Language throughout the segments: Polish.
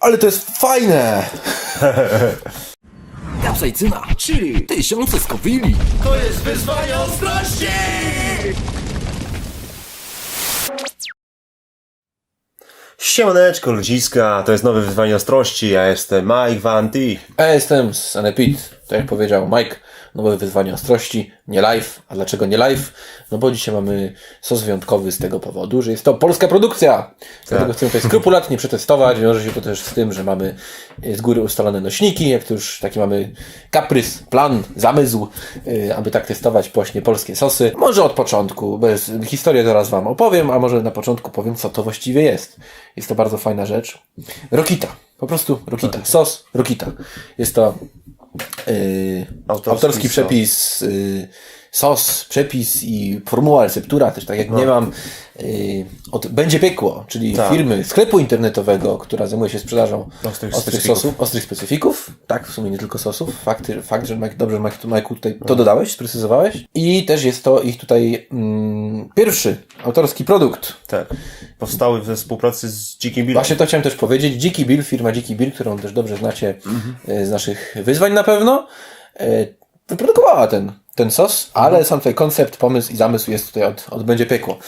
Ale to jest fajne! Kapsajcyna, chili, tysiące skowili. To jest wyzwanie ostrości! Siemaneczko ludziska, to jest nowe wyzwanie ostrości, ja jestem Mike Van T. Ja jestem z Anepit, tak jak powiedział Mike, nowe wyzwanie ostrości, nie live. A dlaczego nie live? No bo dzisiaj mamy sos wyjątkowy z tego powodu, że jest to polska produkcja. Dlatego chcemy tutaj skrupulatnie przetestować. Wiąże się to też z tym, że mamy z góry ustalone nośniki, jak to już taki mamy kaprys, plan, zamysł, yy, aby tak testować właśnie polskie sosy. Może od początku, bez historię zaraz Wam opowiem, a może na początku powiem, co to właściwie jest. Jest to bardzo fajna rzecz. Rokita. Po prostu Rokita. Sos Rokita. Jest to autorski, Autorski sos. przepis, yy, sos, przepis i formuła receptura też, tak jak nie mam, yy, od Będzie Piekło, czyli Tak. firmy, sklepu internetowego, która zajmuje się sprzedażą Ostrych ostrych, sosów, ostrych specyfików. Tak, w sumie nie tylko sosów. Fakt, fakt że Mike, dobrze Mike, tu, Majku tutaj to dodałeś, sprecyzowałeś. I też jest to ich tutaj mm, pierwszy autorski produkt. Tak. Powstały we współpracy z Dzikim Billem. Właśnie to chciałem też powiedzieć. Dziki Bill, firma Dziki Bill, którą też dobrze znacie Mhm. e, z naszych wyzwań na pewno, e, wyprodukowała ten, ten sos, Mhm. ale sam tutaj koncept, pomysł i zamysł jest tutaj od, od Będzie Piekło.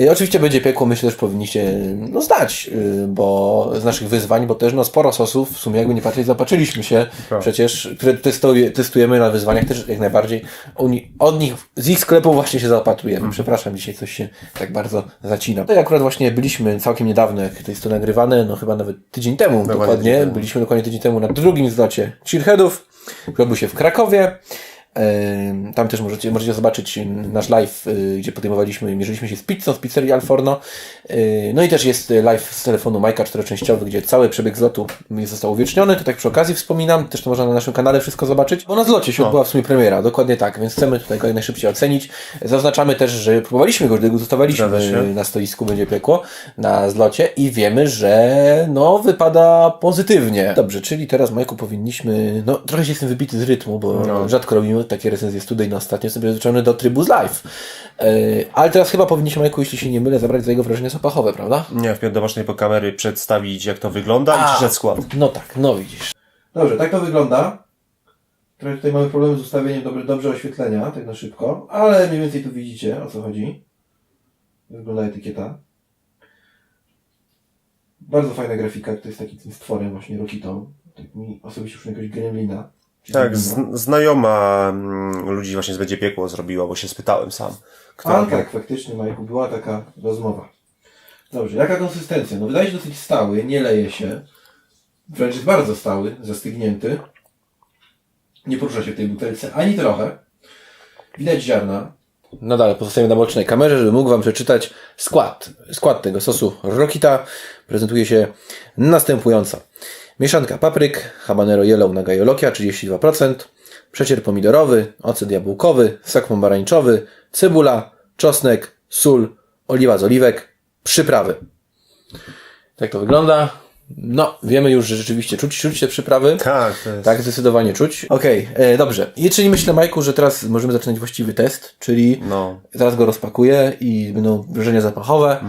E, Oczywiście Będzie Piekło myślę, że powinniście no, znać, e, bo z naszych wyzwań, bo też no, sporo sosów, w sumie jakby nie patrzeć, zapatrzyliśmy się przecież, które testuje, testujemy na wyzwaniach też jak najbardziej. Oni, od nich, z ich sklepu właśnie się zaopatrujemy. Mhm. Przepraszam, dzisiaj coś się tak bardzo zacina. To akurat właśnie byliśmy całkiem niedawno, jak to jest to nagrywane, no chyba nawet tydzień temu dokładnie. tydzień temu. Byliśmy dokładnie tydzień temu na drugim zlocie Cheerheadów, który odbył się w Krakowie. Tam też możecie, możecie zobaczyć nasz live, y, gdzie podejmowaliśmy, mierzyliśmy się z pizzą w pizzerii Alforno. Y, No i też jest y, live z telefonu Majka czteroczęściowy, gdzie cały przebieg zlotu został uwieczniony. To tak przy okazji wspominam, też to można na naszym kanale wszystko zobaczyć. Bo na zlocie się odbyła w sumie premiera, dokładnie tak, więc chcemy tutaj go jak najszybciej ocenić. Zaznaczamy też, że próbowaliśmy go, degustowaliśmy się. na stoisku będzie piekło na zlocie i wiemy, że no wypada pozytywnie. Dobrze, czyli teraz Majku powinniśmy, no trochę się jestem wybity z rytmu, bo No. rzadko robimy takie recenzje studyjne ostatnio, jestem przyzwyczajony do trybu z live. Yy, ale teraz chyba powinniśmy Majku, jeśli się nie mylę, zabrać za jego wrażenia zapachowe, prawda? Nie, wpiąć do masznej po kamery, przedstawić jak to wygląda i przyszedł skład. No tak, no widzisz. Dobrze, tak to wygląda. Trochę tutaj mamy problemy z ustawieniem dobre, dobrze oświetlenia, tak na szybko, ale mniej więcej tu widzicie o co chodzi. Jak Wygląda etykieta. Bardzo fajna grafika, to jest taki tym stworem właśnie Rokitą. Tak mi osobiście już jakiegoś gremlina. Tak, znajoma mm, ludzi właśnie z Będzie Piekło zrobiła, bo się spytałem sam. Kto A tak, faktycznie, Majku, była taka rozmowa. Dobrze, jaka konsystencja? No wydaje się dosyć stały, nie leje się. Wręcz jest bardzo stały, zastygnięty. Nie porusza się w tej butelce ani trochę. Widać ziarna. Nadal pozostajemy na bocznej kamerze, żeby mógł Wam przeczytać skład. Skład tego sosu Rokita prezentuje się następująco. Mieszanka papryk, habanero yellow na gajolokia 32%, przecier pomidorowy, ocet jabłkowy, sok pomarańczowy, cebula, czosnek, sól, oliwa z oliwek, przyprawy. Tak to wygląda. No, wiemy już, że rzeczywiście czuć, czuć te przyprawy. Tak, to jest... Tak, zdecydowanie czuć. Okej, e, dobrze. I czyli myślę, Majku, że teraz możemy zaczynać właściwy test, czyli No. zaraz go rozpakuję i będą wrażenia zapachowe.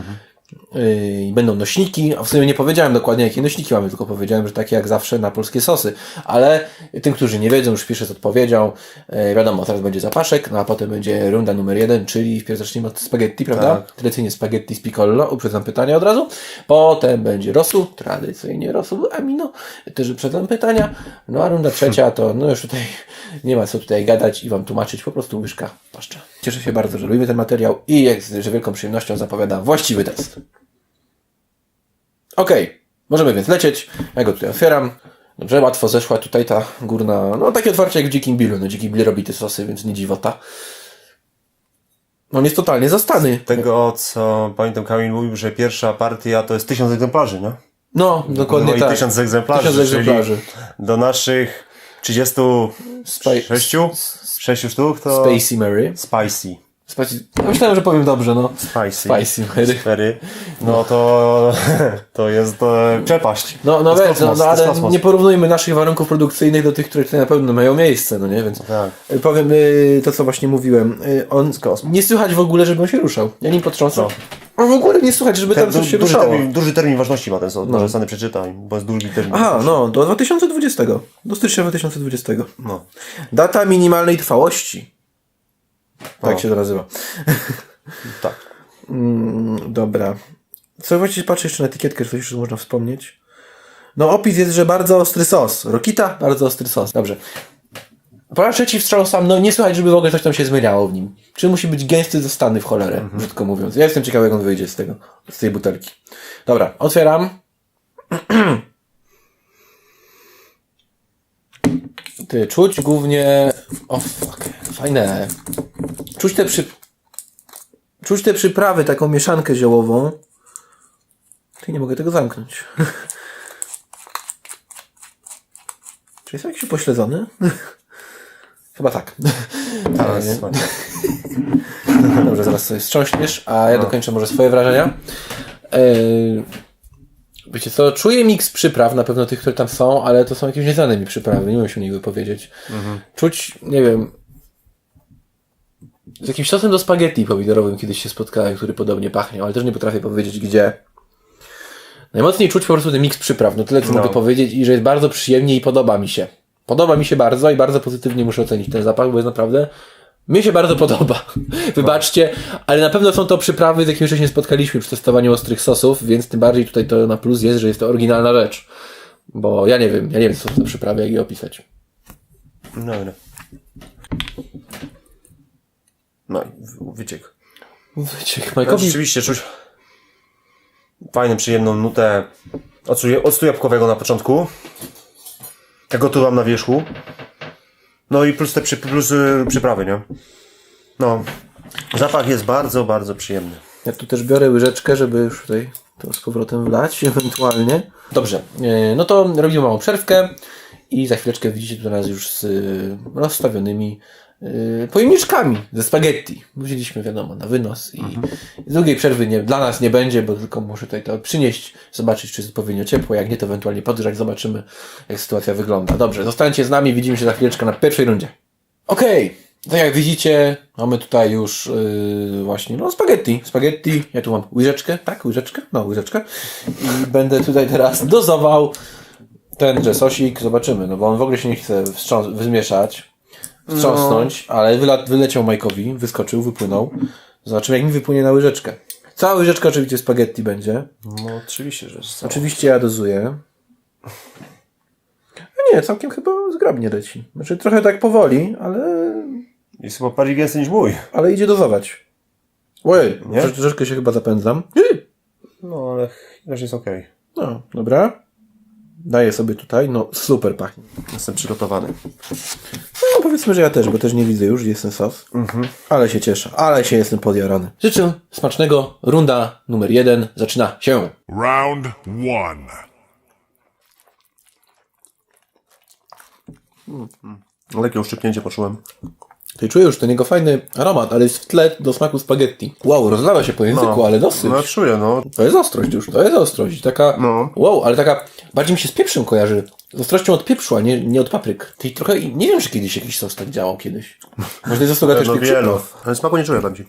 Yy, będą nośniki, a w sumie nie powiedziałem dokładnie jakie nośniki mamy, tylko powiedziałem, że takie jak zawsze na polskie sosy, ale tym, którzy nie wiedzą, już piszę z odpowiedzią, yy, wiadomo, teraz będzie zapaszek, no a potem będzie runda numer jeden, czyli wpierw zaczniemy od spaghetti, prawda? Tak. Tradycyjnie spaghetti z piccolo, uprzedzam pytania od razu, potem będzie rosół, tradycyjnie rosół amino, też uprzedzam pytania, no a runda trzecia to, no już tutaj nie ma co tutaj gadać i Wam tłumaczyć, po prostu łyżka paszcza. Cieszę się bardzo, że lubimy ten materiał i jak z że wielką przyjemnością zapowiadam właściwy test. Okej, możemy więc lecieć. Ja go tutaj otwieram. Dobrze, łatwo zeszła tutaj ta górna, no takie otwarcie jak w Dzikim Billu. No Dziki Bill robi te sosy, więc nie dziwota. On jest totalnie zastany. Tego, co pamiętam, Kamil mówił, że pierwsza partia to jest tysiąc egzemplarzy, no? No, dokładnie no i tak. tysiąc egzemplarzy, Tysiąc egzemplarzy. do naszych 36 Spi- sześciu sztuk to Spacey Mary. spicy. Spicy. Myślałem, że powiem dobrze, no. Spicy. Spicy Mary. Mary. No to, to jest e, przepaść. No, no wiesz, no, no ale nie porównujmy naszych warunków produkcyjnych do tych, które tutaj na pewno mają miejsce, no nie? Więc Tak. y, powiem y, to, co właśnie mówiłem. Y, On, nie słychać w ogóle, żeby on się ruszał. Ja nim potrząsam. No. W ogóle nie słychać, żeby tam Ten, coś du, się duży, ruszało. termin, duży termin ważności ma ten sos. Może Sany przeczytaj, bo jest długi termin. Aha, no, do 2020. Do stycznia 2020. No. Data minimalnej trwałości. Tak O. się to nazywa. Tak. Mm, Dobra. Co właściwie patrzę jeszcze na etykietkę, czy coś jeszcze można wspomnieć. No opis jest, że bardzo ostry sos. Rokita, bardzo ostry sos. Dobrze. Po raz trzeci wstrzał sam, no nie słychać, żeby w ogóle coś tam się zmieniało w nim. Czy musi być gęsty ze stany w cholerę, brzydko mówiąc. Ja jestem ciekawy, jak on wyjdzie z tego, z tej butelki. Dobra, otwieram. Ty, czuć głównie... O fuck, fajne. Czuć te przy... Czuć te przyprawy, taką mieszankę ziołową. Ty nie mogę tego zamknąć. Czy jest jakiś pośledzony? Chyba tak. Teraz, Dobrze, zaraz sobie strząśniesz, a ja dokończę może swoje wrażenia. Yy, wiecie co, czuję miks przypraw, na pewno tych, które tam są, ale to są jakieś nieznane mi przyprawy, nie umiem się o nich wypowiedzieć. Czuć, nie wiem, z jakimś sosem do spaghetti pomidorowym kiedyś się spotkałem, który podobnie pachnie, ale też nie potrafię powiedzieć gdzie. Najmocniej czuć po prostu ten miks przypraw, no tyle co No. mogę powiedzieć i że jest bardzo przyjemnie i podoba mi się. Podoba mi się bardzo i bardzo pozytywnie muszę ocenić ten zapach, bo jest naprawdę mnie się bardzo podoba. Wybaczcie, ale na pewno są to przyprawy, z jakimi jeszcze się spotkaliśmy przy testowaniu ostrych sosów, więc tym bardziej tutaj to na plus jest, że jest to oryginalna rzecz. Bo ja nie wiem, ja nie wiem co to są przyprawy, jak je opisać. Dobra. No i wy- wyciek. Wyciek No, Majkowi. rzeczywiście czuć fajną, przyjemną nutę octu, jabłkowego na początku. Ja gotowam na wierzchu. No i plus te przy, plus, y, przyprawy, nie? No. Zapach jest bardzo, bardzo przyjemny. Ja tu też biorę łyżeczkę, żeby już tutaj to z powrotem wlać, ewentualnie. Dobrze, e, no to robimy małą przerwkę i za chwileczkę widzicie tu nas już z y, rozstawionymi pojemniczkami ze spaghetti. Wzięliśmy, wiadomo, na wynos i z drugiej przerwy nie, dla nas nie będzie, bo tylko muszę tutaj to przynieść, zobaczyć, czy jest odpowiednio ciepło, jak nie, to ewentualnie podgrzać, zobaczymy, jak sytuacja wygląda. Dobrze, zostańcie z nami, widzimy się za chwileczkę na pierwszej rundzie. Okej, tak jak widzicie, mamy tutaj już yy, właśnie, no spaghetti, spaghetti, ja tu mam łyżeczkę, tak, łyżeczkę, no łyżeczkę. I będę tutaj teraz dozował tenże sosik, zobaczymy, no bo on w ogóle się nie chce wstrząs- wymieszać, wstrząsnąć, ale wyla- wyleciał Majkowi, wyskoczył, wypłynął, zobaczymy jak mi wypłynie na łyżeczkę. Cała łyżeczka oczywiście spaghetti będzie, No oczywiście, że jest. oczywiście ja dozuję. A nie, całkiem chyba zgrabnie leci, znaczy trochę tak powoli, ale Jest chyba bardziej gęsty niż mój. ale idzie dozować. Ojej, Nie? trosz- troszeczkę się chyba zapędzam. No ale też jest okej. No, dobra. Daję sobie tutaj, no super pachnie. Jestem przygotowany. No powiedzmy, że ja też, bo też nie widzę już, gdzie jest ten sos. Ale się cieszę, ale się jestem podjarany. Życzę smacznego. Runda numer jeden zaczyna się. Round one. Lekkie uszczypnięcie poczułem. Czuję już ten jego fajny aromat, ale jest w tle do smaku spaghetti. Wow, rozlawa się po języku, ale dosyć. No czuję, no. To jest ostrość już, to jest ostrość. Taka, No. wow, ale taka, bardziej mi się z pieprzem kojarzy. Z ostrością od pieprzu, a nie, nie od papryk. Tej trochę, nie wiem, czy kiedyś jakiś sos tak działał kiedyś. Może to jest zasługa też No wielu. przypraw. Ale smaku nie czuję tam ci.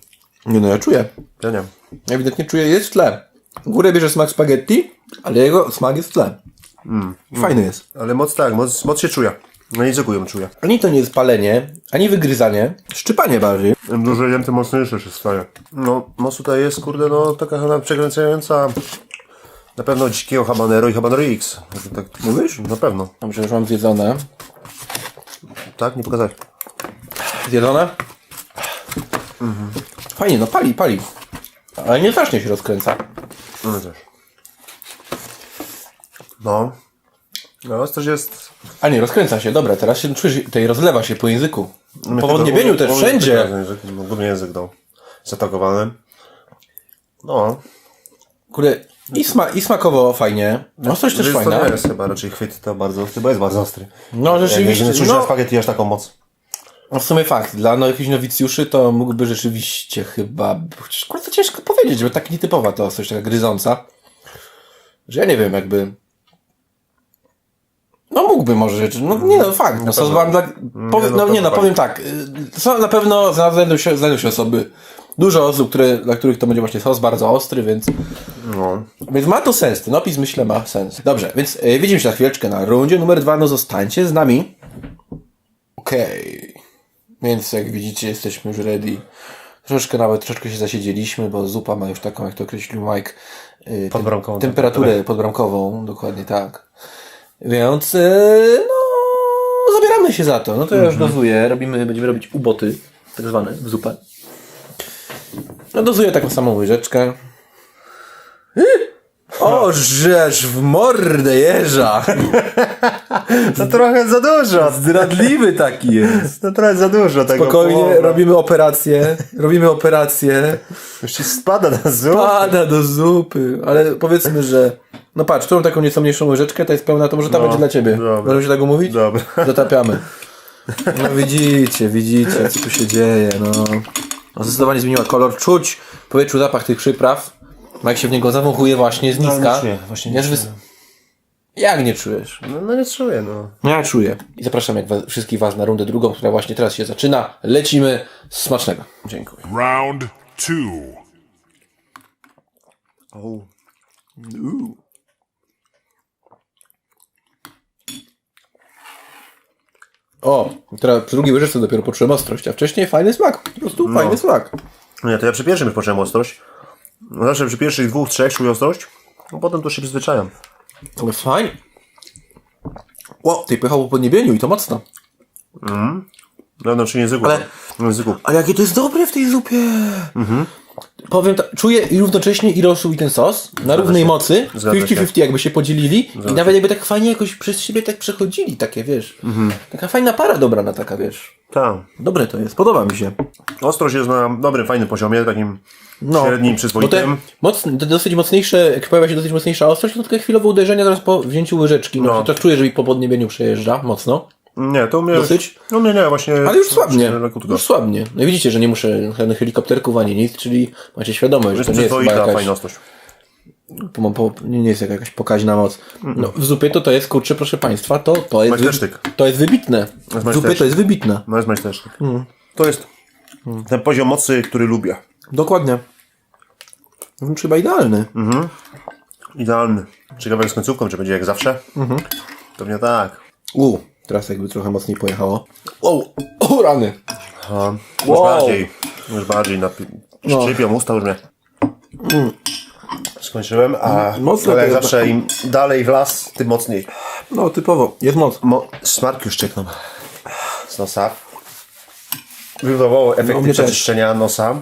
Nie no, ja czuję. Ja nie. Ja ewidentnie czuję, jest w tle. Górę bierze smak spaghetti, ale jego smak jest w tle. Fajny jest. Ale moc tak, moc, moc się czuje. Na języku ją czuję. Ani to nie jest palenie, ani wygryzanie. Szczypanie bardziej. Im dłużej jem, tym mocniejsze się staje. No, moc tutaj jest, kurde, no taka chyba przekręcająca. Na pewno dzikiego habanero i habanero X. Tak, Mówisz? Na pewno. Dobrze, już mam zjedzone. Tak? Nie pokazać. Zjedzone? Fajnie, no pali, pali. Ale nie strasznie się rozkręca. No też. No. No, też jest... A nie, rozkręca się, dobra, teraz się czujesz, tutaj rozlewa się po języku. Po wodniebieniu też wszędzie. No, głównie język dał. Zatakowany. No. Kurde, i, sma i smakowo fajnie. No coś też fajna. To jest chyba raczej chwyt to bardzo ostry, bo jest bardzo ostry. No rzeczywiście, nie czuć no, na spaghetti aż taką moc. No w sumie fakt, dla no, jakichś nowicjuszy to mógłby rzeczywiście chyba, bardzo ciężko powiedzieć, bo tak nietypowa to coś taka gryząca, że ja nie wiem, jakby, no mógłby może rzeczy, no nie no fakt, no sos dla, powie, no no nie no, powiem tak, y, są na pewno znajdą się, znajdą się osoby, dużo osób, które, dla których to będzie właśnie sos bardzo ostry, więc No. więc ma to sens, ten opis myślę ma sens. Dobrze, więc y, widzimy się za chwileczkę na rundzie numer dwa, no zostańcie z nami. Okej. Więc jak widzicie jesteśmy już ready. Troszeczkę nawet, troszeczkę się zasiedzieliśmy, bo zupa ma już taką, jak to określił Mike, y, tem- Podbramkową temperaturę podbramkową, dokładnie tak. Więc y, no zabieramy się za to. No to ja już dozuję, robimy, będziemy robić uboty, tak zwane, w zupę. No dozuję taką samą łyżeczkę. O, rzecz w mordę jeża! To trochę za dużo. Zdradliwy taki jest. To trochę za dużo tego. Spokojnie, połowa. robimy operację, robimy operację, Już ci spada na zupę. pada do zupy, ale powiedzmy, że no patrz, tą taką nieco mniejszą łyżeczkę, ta jest pełna, to może ta No, będzie dla ciebie. dobra. Możemy się tak umówić? Dobra. Zatapiamy. No widzicie, widzicie, co tu się dzieje, no. no zdecydowanie zmieniła kolor, czuć w powietrzu zapach tych przypraw, jak się w niego zawąchuje właśnie z niska. No, nie czuję, właśnie nie. Jak nie czujesz? No, no nie czuję, no. Ja czuję. I zapraszam jak was, wszystkich Was na rundę drugą, która właśnie teraz się zaczyna. Lecimy. Smacznego. Dziękuję. Round two. O. O, teraz przy drugiej łyżeczce dopiero poczułem ostrość, a wcześniej fajny smak. Po prostu fajny smak. Nie, to ja przy pierwszym już poczułem ostrość. No Zawsze przy pierwszych dwóch, trzech czuję ostrość. No potem to się przyzwyczajam. Ale fajnie. Ło, tej pychało po podniebieniu i to mocno. No, no, czy języku. Ale- Na języku. Ale jakie to jest dobre w tej zupie. Powiem tak, czuję i równocześnie i rosół i ten sos na równej się. mocy. Zgadza się. 50-50 jakby się podzielili i nawet jakby tak fajnie jakoś przez siebie tak przechodzili, takie wiesz. Taka fajna para dobrana taka, wiesz. Tak. Dobre to jest, podoba mi się. Ostrość jest na dobrym, fajnym poziomie, takim średnim, Bo przyzwoitym. te dosyć mocniejsze, jak pojawia się dosyć mocniejsza ostrość, to takie chwilowe uderzenia zaraz po wzięciu łyżeczki. No, No. to czuję, że mi po podniebieniu przejeżdża mocno. Nie, to mnie... Dosyć? No nie, nie, właśnie... Ale już słabnie. Już słabnie. No i widzicie, że nie muszę żadnych helikopterków ani nic, czyli macie świadomość, że to nie jest chyba jakaś, po, po, nie jest jakaś pokaźna moc. No, w zupie to to jest, kurczę, proszę Państwa, to, to jest, Majstersztyk. to jest wybitne. W zupie to jest wybitne. No jest majstersztyk. To jest ten poziom mocy, który lubię. Dokładnie. No, chyba idealny. Idealny. Ciekawe jak z końcówką, czy będzie jak zawsze? Pewnie tak. U, teraz jakby trochę mocniej pojechało. O, o rany. A, już Wow. bardziej. Już bardziej. Napi- No. Szczypią usta już mnie. Skończyłem, a Mocno ale jak jest. zawsze im dalej w las, tym mocniej. No, typowo. Jest moc. Mo- smarki już ciekną z nosa. Wywołało No, efekty mnie też. przeczyszczenia nosa.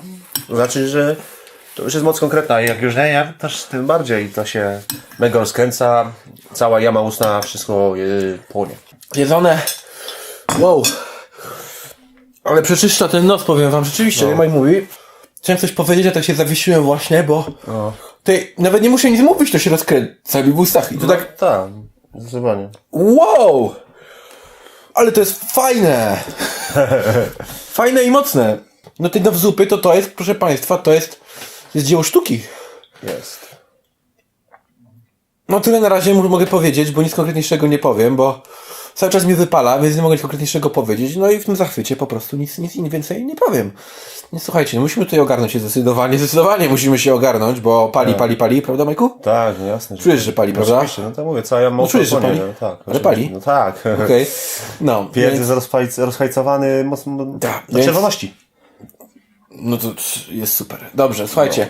To znaczy, że to już jest moc konkretna i jak już nie, ja też tym bardziej to się mega rozkręca, cała jama ustna, wszystko yy, płonie. Jedzone. Wow. Ale przeczyszcza ten nos, powiem wam. Rzeczywiście, No. jak mówi. Chciałem coś powiedzieć, a tak się zawiesiłem właśnie, bo tej, nawet nie muszę nic mówić, to się rozkręca mi w ustach. I to tak, Tak, zdecydowanie. wow! Ale to jest fajne! fajne i mocne. No ty no w zupy to to jest, proszę państwa, to jest, jest dzieło sztuki. Jest. No tyle na razie mogę powiedzieć, bo nic konkretniejszego nie powiem, bo cały czas mnie wypala, więc nie mogę nic konkretniejszego powiedzieć. No i w tym zachwycie po prostu nic, nic więcej nie powiem. Nie słuchajcie, no musimy tutaj ogarnąć się zdecydowanie, zdecydowanie musimy się ogarnąć, bo pali, pali, pali, prawda Majku? Tak, no jasne. że- Czujesz, że pali, prawda? Oczywiście, no to mówię, cała jama No czujesz, że pali? No, tak, Ale oczywiście. pali? No tak. Okej. No, Pierd więc, jest rozfajc- rozhajcowany mocno Tak, do więc- czerwoności. no to jest super. Dobrze, słuchajcie.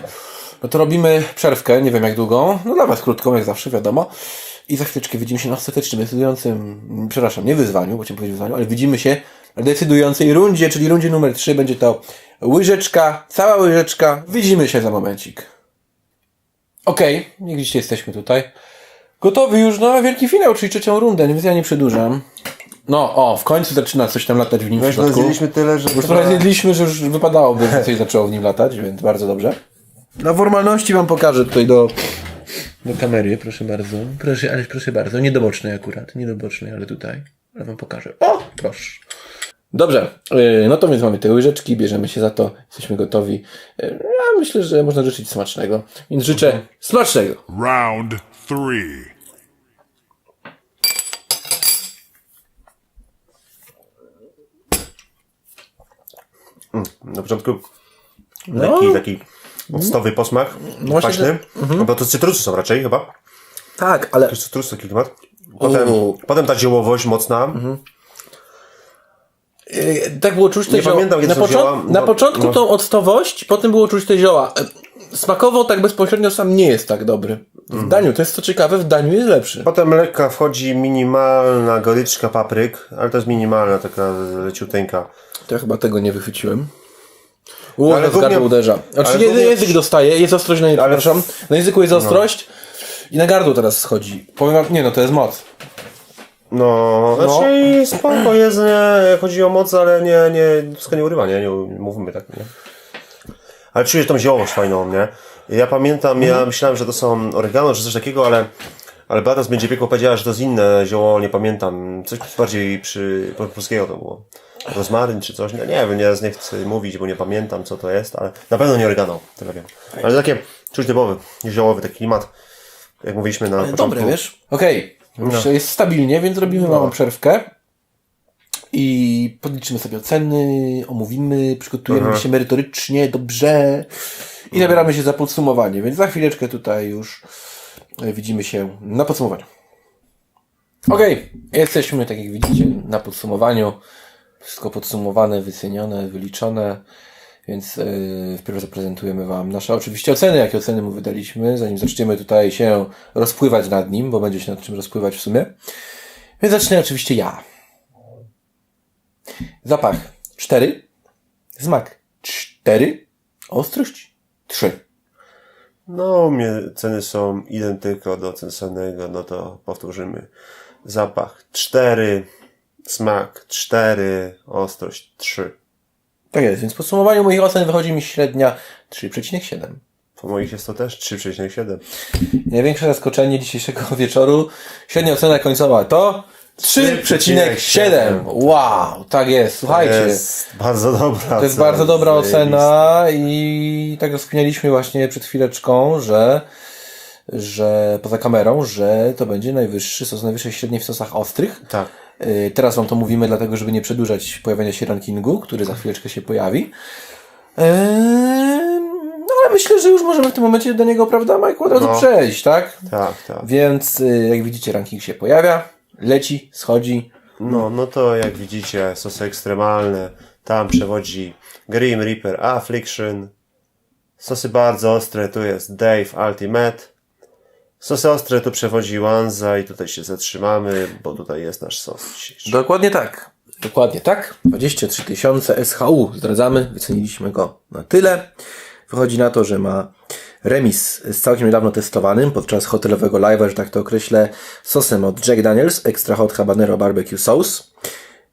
No to robimy przerwkę, nie wiem jak długą, no dla was krótką, jak zawsze, wiadomo. I za chwileczkę widzimy się na ostatecznym, decydującym, przepraszam, nie wyzwaniu, bo chciałem powiedzieć wyzwaniu, ale widzimy się na decydującej rundzie, czyli rundzie numer 3. Będzie to łyżeczka, cała łyżeczka. Widzimy się za momencik. Okej, okay, dzisiaj jesteśmy tutaj. Gotowi już na wielki finał, czyli trzecią rundę, więc ja nie przedłużam. No, o, w końcu zaczyna coś tam latać w nim w Weź, no, środku. zjedliśmy tyle, że Już trochę zjedliśmy, że już wypadałoby, że coś zaczęło w nim latać, więc bardzo dobrze. Dla formalności wam pokażę tutaj do, do kamery, proszę bardzo. Proszę, ale proszę bardzo, nie do bocznej akurat, nie do bocznej, ale tutaj. Ale wam pokażę. O, proszę. Dobrze, yy, no to więc mamy te łyżeczki, bierzemy się za to, jesteśmy gotowi. Ja myślę, że można życzyć smacznego, więc życzę smacznego. Round three. Na początku lekki taki octowy posmak, No kwaśny. No bo to cytrusy są raczej chyba. Tak, ale To jest cytrus taki klimat. Potem, U. potem ta ziołowość mocna. yy, tak było czuć te Nie zioła. pamiętam, na, począ- zioła, na bo- początku no. tą octowość, potem było czuć te zioła. Yy, Smakowo tak bezpośrednio sam nie jest tak dobry. W Mhm. daniu, to jest co ciekawe, w daniu jest lepszy. Potem lekka wchodzi minimalna goryczka papryk, ale to jest minimalna, taka leciuteńka. To ja chyba tego nie wychwyciłem. U, ale w gardło uderza. Znaczy, ale głównie- język dostaje, jest ostrość na Ale- przepraszam. Na języku jest ostrość i na gardło teraz schodzi. Powiem wam, nie no, to jest moc. No, znaczy spoko jest, nie, chodzi o moc, ale nie, nie, wszystko nie urywa, nie, nie mówimy tak, nie. Ale czujesz tą ziołowość fajną, nie? Ja pamiętam, ja myślałem, że to są oregano czy coś takiego, ale, ale Beata z Będzie Piekło powiedziała, że to jest inne zioło, nie pamiętam. Coś bardziej przy, po polskiego to było. Rozmaryn czy coś, no nie wiem, nie, nie chcę mówić, bo nie pamiętam co to jest, ale na pewno nie oregano, tyle wiem. Ale takie, czuć typowy, ziołowy taki klimat, jak mówiliśmy na początku. Dobre, wiesz? Okej, już jest stabilnie, więc robimy małą przerwkę. I podliczymy sobie oceny, omówimy, przygotujemy się merytorycznie, dobrze i zabieramy się za podsumowanie, więc za chwileczkę tutaj już e, widzimy się na podsumowaniu. Okej, jesteśmy, tak jak widzicie, na podsumowaniu. Wszystko podsumowane, wycenione, wyliczone. Więc yy, wpierw zaprezentujemy Wam nasze oczywiście oceny, jakie oceny mu wydaliśmy, zanim zaczniemy tutaj się rozpływać nad nim, bo będzie się nad czym rozpływać w sumie. Więc zacznę oczywiście ja. Zapach 4, smak 4, ostrość 3. No, mnie ceny są identyko do cen Sonego, no to powtórzymy. Zapach 4, smak 4, ostrość 3. Tak jest, więc w podsumowaniu moich ocen wychodzi mi średnia 3,7. Po moich jest to też 3,7. Największe zaskoczenie dzisiejszego wieczoru, średnia ocena końcowa to 3,7. Wow, tak jest, To słuchajcie. jest bardzo dobra To jest bardzo dobra ocena i tak rozkminialiśmy właśnie przed chwileczką, że, że poza kamerą, że to będzie najwyższy sos najwyższej średniej w sosach ostrych. Tak. Yy, Teraz wam to mówimy dlatego, żeby nie przedłużać pojawienia się rankingu, który za chwileczkę się pojawi. Yy, No ale myślę, że już możemy w tym momencie do niego, prawda, Mike, od razu No. przejść, tak? Tak, tak. Więc yy, jak widzicie, ranking się pojawia, leci, schodzi. No, no to jak widzicie, sosy ekstremalne. Tam przewodzi Grim Reaper Affliction. Sosy bardzo ostre, tu jest Dave Ultimate. Sosy ostre tu przewodzi Wanza i tutaj się zatrzymamy, bo tutaj jest nasz sos dzisiejszy. Dokładnie tak. Dokładnie tak. 23 tysiące SHU. Zdradzamy. Wyceniliśmy go na tyle. Wychodzi na to, że ma remis z całkiem niedawno testowanym podczas hotelowego live'a, że tak to określę, sosem od Jack Daniels Extra Hot Habanero Barbecue Sauce.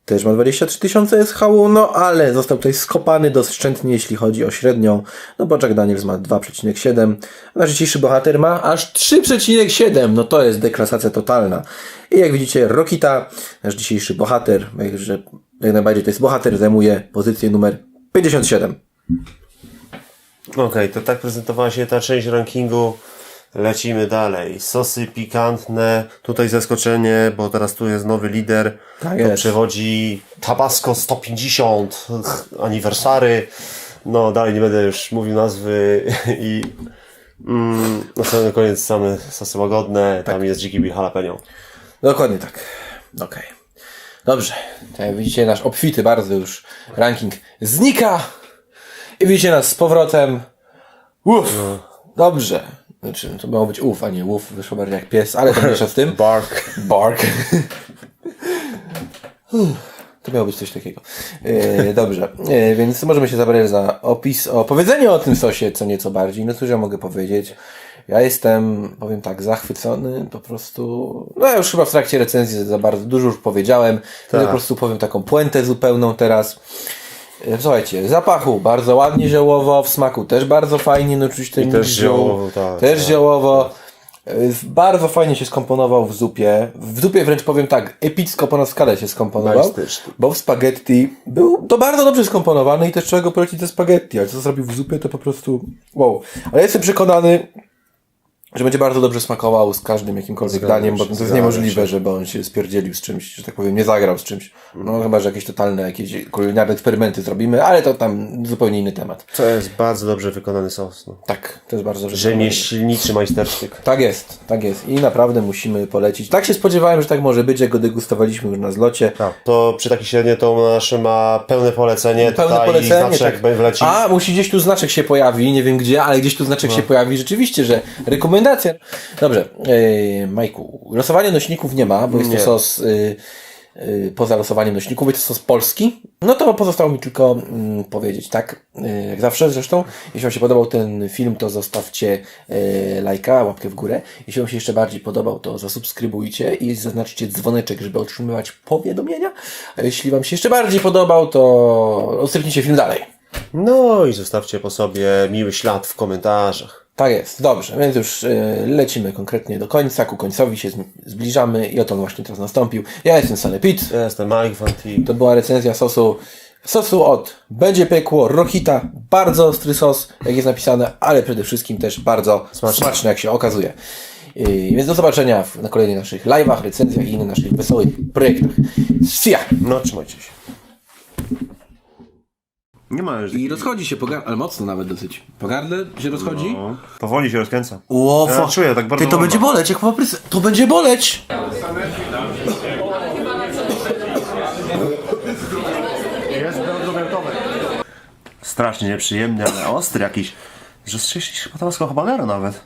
Też ma 23 tysiące SHU, no ale został tutaj skopany dość szczętnie, jeśli chodzi o średnią, no bo Jack Daniels ma 2,7, a nasz dzisiejszy bohater ma aż 3,7, no to jest deklasacja totalna. I jak widzicie, Rokita, nasz dzisiejszy bohater, że jak najbardziej to jest bohater, zajmuje pozycję numer 57. Okej, to tak prezentowała się ta część rankingu. Lecimy dalej. Sosy pikantne. Tutaj zaskoczenie, bo teraz tu jest nowy lider. Tak jest. przewodzi Tabasco 150 aniversary. No, dalej nie będę już mówił nazwy i mm, na sam koniec same sosy łagodne. Tam jest dziki jalapeno. Dokładnie tak. Okej. Dobrze. Tak jak widzicie, nasz obfity bardzo już ranking znika. I widzicie nas z powrotem. Uff. Dobrze. Znaczy, to miało być uf, a nie uf. Wyszło bardziej jak pies, ale to mniejsza z tym. Bark. Bark. To miało być coś takiego. E, dobrze, e, więc możemy się zabrać za opis, o powiedzenie o tym sosie co nieco bardziej. No cóż ja mogę powiedzieć. Ja jestem, powiem tak, zachwycony po prostu. No ja już chyba w trakcie recenzji za bardzo dużo już powiedziałem. Tak. Po prostu powiem taką puentę zupełną teraz. E, Słuchajcie, zapachu bardzo ładnie ziołowo, w smaku też bardzo fajnie, no oczywiście też ziołowo, tak, Też tak. ziołowo. Y, Bardzo fajnie się skomponował w zupie. W zupie wręcz powiem tak, epicko ponad skalę się skomponował. Bo w spaghetti był to bardzo dobrze skomponowany i też trzeba go polecić ze spaghetti, ale co zrobił w zupie to po prostu wow. Ale jestem przekonany, że będzie bardzo dobrze smakował z każdym jakimkolwiek Zgadzam daniem, bo to jest niemożliwe, się. żeby on się spierdzielił z czymś, że tak powiem, nie zagrał z czymś. No chyba, że jakieś totalne, jakieś kulinarne eksperymenty zrobimy, ale to tam zupełnie inny temat. To jest bardzo dobrze wykonany sos. No. Tak, to jest bardzo dobrze. Rzemieślniczy majstersztyk. Tak jest, tak jest. I naprawdę musimy polecić. Tak się spodziewałem, że tak może być, jak go degustowaliśmy już na zlocie. Tak, to przy takiej średniej to nasze ma pełne polecenie. Pełne tutaj polecenie. Znaczek tak. wleci. A, musi gdzieś tu znaczek się pojawi, nie wiem gdzie, ale gdzieś tu znaczek No. się pojawi. Rzeczywiście, że rekomendacja. Dobrze, yy, Majku, losowania nośników nie ma, bo jest Nie. to sos yy, yy, poza losowaniem nośników, jest to sos polski. No to pozostało mi tylko mm, powiedzieć, tak, yy, jak zawsze zresztą, jeśli Wam się podobał ten film, to zostawcie yy, lajka, łapkę w górę. Jeśli Wam się jeszcze bardziej podobał, to zasubskrybujcie i zaznaczcie dzwoneczek, żeby otrzymywać powiadomienia. A jeśli Wam się jeszcze bardziej podobał, to udostępnijcie film dalej. No i zostawcie po sobie miły ślad w komentarzach. Tak jest, dobrze, więc już y, lecimy konkretnie do końca, ku końcowi się zbliżamy i oto on właśnie teraz nastąpił. Ja jestem Sunny Pete, Ja jestem Mike Van T. to była recenzja sosu, sosu od Będzie Piekło, Rohita, bardzo ostry sos, jak jest napisane, ale przede wszystkim też bardzo smaczny, jak się okazuje. Y, więc do zobaczenia w, na kolejnych naszych live'ach, recenzjach i innych naszych wesołych projektach. See ya! No trzymajcie się. Nie ma już I rozchodzi się, pogar- ale mocno nawet dosyć. Pogardle się rozchodzi? No, powoli się rozkręca. Ło, Ja czuję, tak bardzo Ty, to wolno. będzie boleć, jak paprysy. To będzie boleć! Strasznie nieprzyjemny, ale ostry jakiś. Że strzelisz chyba habanero nawet.